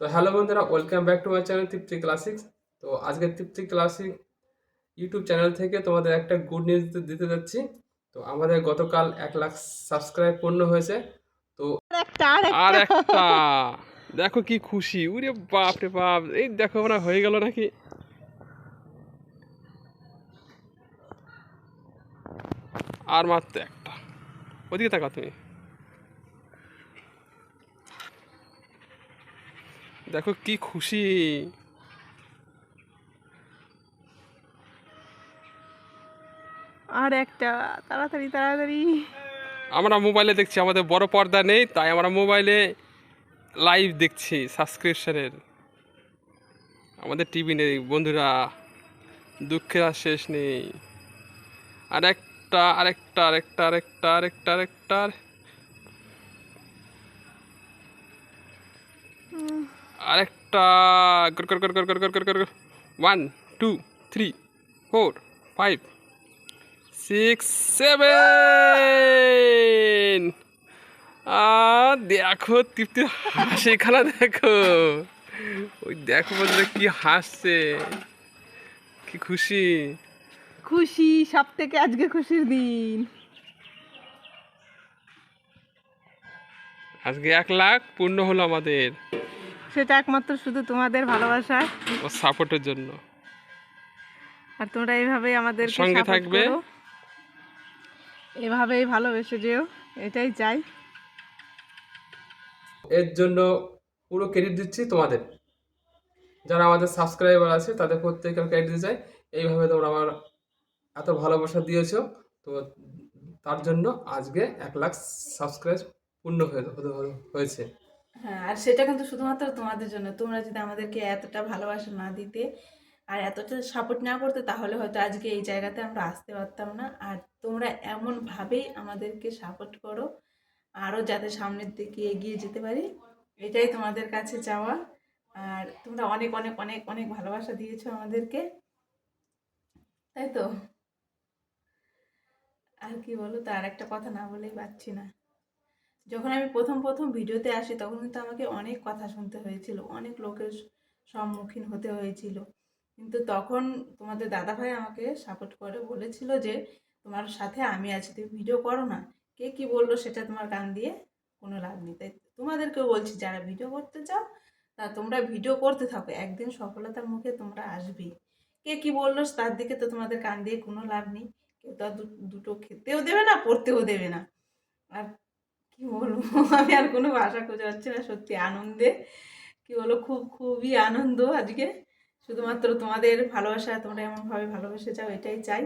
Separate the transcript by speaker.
Speaker 1: তো হ্যালো বন্ধুরা welcome back to my channel Tripti classics তো আজকে তৃপ্তি ক্লাসিক ইউটিউব চ্যানেল থেকে তোমাদের একটা গুড নিউজ দিতে যাচ্ছি। তো আমাদের গতকাল এক লাখ সাবস্ক্রাইব পূর্ণ হয়েছে। তো
Speaker 2: আর
Speaker 3: আর একটা দেখো কি খুশি উরে বাপ রে বাপ। এই দেখো না হয়ে গেল নাকি? আর মাত্র একটা। ওদিকে তাকাও তুমি। দেখো কি খুশি।
Speaker 2: আর একটা তাড়াতাড়ি তাড়াতাড়ি।
Speaker 3: আমরা মোবাইলে দেখছি আমাদের বড় পর্দা নেই তাই আমরা মোবাইলে লাইভ দেখছি সাবস্ক্রিপশনের আমাদের টিভি নেই বন্ধুরা দুঃখের আর শেষ নেই। আরেকটা আরেকটা আরেকটা আরেকটা আরেকটা আরেকটা। আরেকটা কর কর কর কর কর কর কর কর one two three four five six seven আর দেখো তৃপ্তির হাসিখানা দেখো। ওই দেখো বন্ধুরা কি হাসছে কি খুশি।
Speaker 2: খুশি সব থেকে আজকে খুশির দিন।
Speaker 3: আজকে এক লাখ পূর্ণ হলো আমাদের।
Speaker 2: সেটা একমাত্র শুধু তোমাদের ভালোবাসা।
Speaker 3: ও সাপোর্টের জন্য।
Speaker 2: আর তোমরা এইভাবেই আমাদের
Speaker 3: সঙ্গে থাকবে।
Speaker 2: এভাবেই ভালোবেসে যেও এটাই চাই।
Speaker 1: এর জন্য পুরো ক্রেডিট দিচ্ছি তোমাদের। যারা আমাদের সাবস্ক্রাইবার আছে তাদের প্রত্যেকের ক্রেডিট দিতে চাই। এইভাবে তোমরা আমার এত ভালোবাসা দিয়েছ তো তার জন্য আজকে এক লাখ সাবস্ক্রাইব পূর্ণ হয়ে হয়েছে।
Speaker 4: হ্যাঁ আর সেটা কিন্তু শুধুমাত্র তোমাদের জন্য। তোমরা যদি আমাদেরকে এতটা ভালোবাসা না দিতে আর এতটা সাপোর্ট না করতে, তাহলে হয়তো আজকে এই জায়গাতে আমরা আসতে পারতাম না। আর তোমরা এমনভাবেই আমাদেরকে সাপোর্ট করো, আরও যাতে সামনের দিকে এগিয়ে যেতে পারি। এটাই তোমাদের কাছে চাওয়া। আর তোমরা অনেক অনেক অনেক অনেক ভালোবাসা দিয়েছ আমাদেরকে। তাই তো? আর কি বলো? তো আর একটা কথা না বলেই পারছি না। যখন আমি প্রথম প্রথম ভিডিওতে আসি, তখন কিন্তু আমাকে অনেক কথা শুনতে হয়েছিল, অনেক লোকের সম্মুখীন হতে হয়েছিল। কিন্তু তখন তোমাদের দাদাভাই আমাকে সাপোর্ট করে, বলেছিল যে, তোমার সাথে আমি আছি, তুমি ভিডিও করো না। কে কি বলল সেটা তোমার কান দিয়ে কোনো লাভ নেই। তাই তোমাদেরকেও বলছি, যারা ভিডিও করতে চাও, তা তোমরা ভিডিও করতে থাকো, একদিন সফলতার মুখে তোমরা আসবেই কে কি বলল তার দিকে তো তোমাদের কান দিয়ে কোনো লাভ নেই। কেউ তো দুটো খেতেও দেবে না, পড়তেও দেবে না। আর কি বলব? আমি আর কোনো ভাষা খুঁজে পাচ্ছি না, সত্যি আনন্দে। কি বলো? খুব, খুবই আনন্দ আজকে। শুধুমাত্র তোমাদের ভালোবাসা, তোমরা এমনভাবে ভালোবেসে যাও, এটাই চাই।